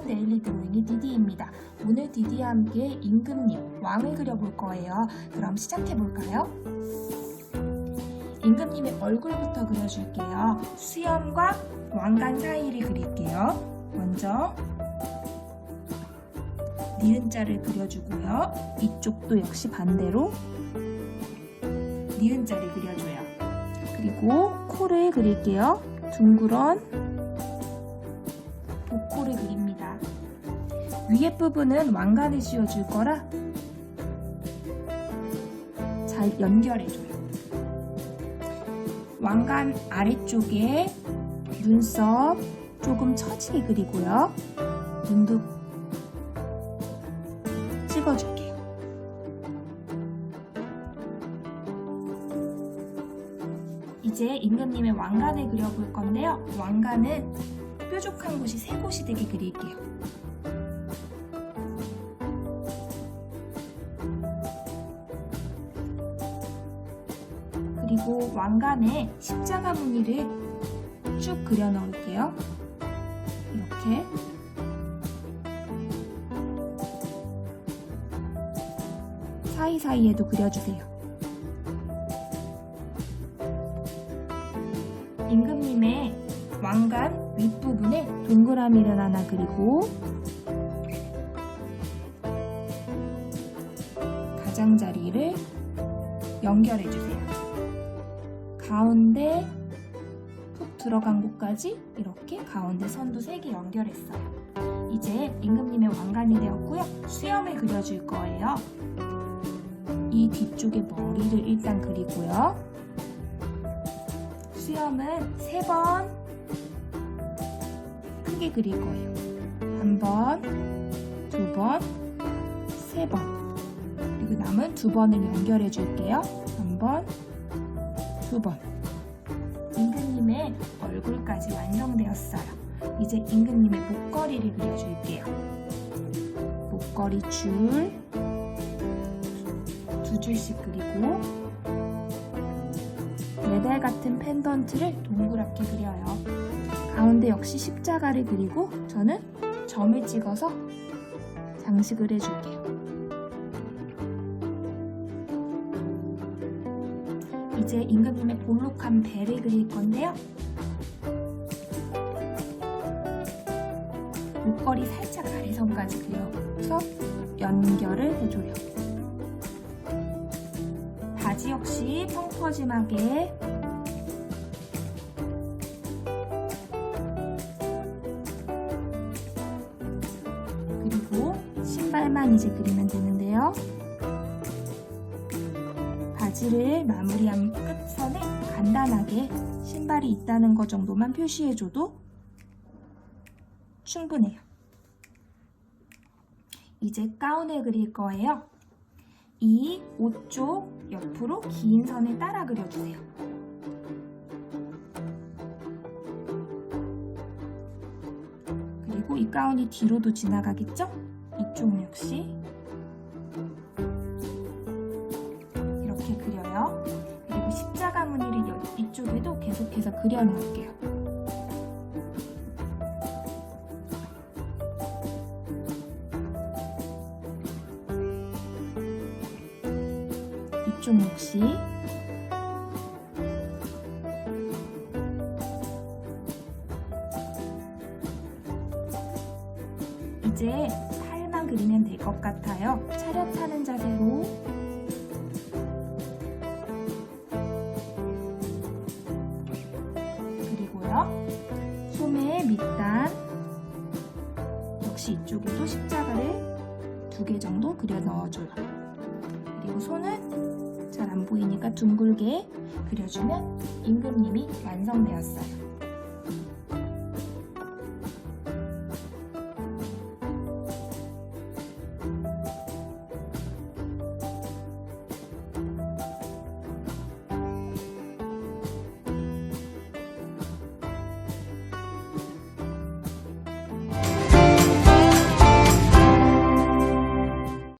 안녕하세요. 데일리 드로잉의 디디입니다. 오늘 디디와 함께 임금님, 왕을 그려볼 거예요. 그럼 시작해볼까요? 임금님의 얼굴부터 그려줄게요. 수염과 왕관 사이를 그릴게요. 먼저 니은자를 그려주고요. 이쪽도 역시 반대로 니은자를 그려줘요. 그리고 코를 그릴게요. 둥그런 위에 부분은 왕관을 씌워줄 거라 잘 연결해줘요. 왕관 아래쪽에 눈썹 조금 처지게 그리고요. 눈도 찍어줄게요. 이제 임금님의 왕관을 그려볼 건데요. 왕관은 뾰족한 곳이 세 곳이 되게 그릴게요. 그리고 왕관에 십자가 무늬를 쭉 그려 넣을게요. 이렇게 사이사이에도 그려주세요. 임금님의 왕관 윗부분에 동그라미를 하나 그리고 가장자리를 연결해 주세요. 가운데 푹 들어간 곳까지 이렇게 가운데 선도 3개 연결했어요. 이제 임금님의 왕관이 되었고요. 수염을 그려줄 거예요. 이 뒤쪽에 머리를 일단 그리고요. 수염은 세번 크게 그릴 거예요. 한 번, 두 번, 세 번. 그리고 남은 두 번을 연결해 줄게요. 한 번, 두 번. 임금님의 얼굴까지 완성되었어요. 이제 임금님의 목걸이를 그려줄게요. 목걸이 줄 두 줄씩 그리고 메달 같은 펜던트를 동그랗게 그려요. 가운데 역시 십자가를 그리고 저는 점을 찍어서 장식을 해줄게요. 이제 임금님의 볼록한 배를 그릴 건데요. 목걸이 살짝 아래선까지 그려서 연결을 해줘요. 바지 역시 펑퍼짐하게 그리고 신발만 이제 그리면 되는데요. 바지를 마무리한 끝선에 간단하게 신발이 있다는 것 정도만 표시해줘도 충분해요. 이제 가운을 그릴 거예요. 이 옷 쪽 옆으로 긴 선을 따라 그려주세요. 그리고 이 가운이 뒤로도 지나가겠죠? 이쪽 역시 십자가 무늬를 여- 이쪽에도 계속해서 그려 넣을게요. 이쪽 역시 이제 팔만 그리면 될 것 같아요. 차렷하는 자세로 소매 밑단 역시 이쪽에도 십자가를 두 개 정도 그려 넣어줘요. 그리고 손은 잘 안 보이니까 둥글게 그려주면 임금님이 완성되었어요.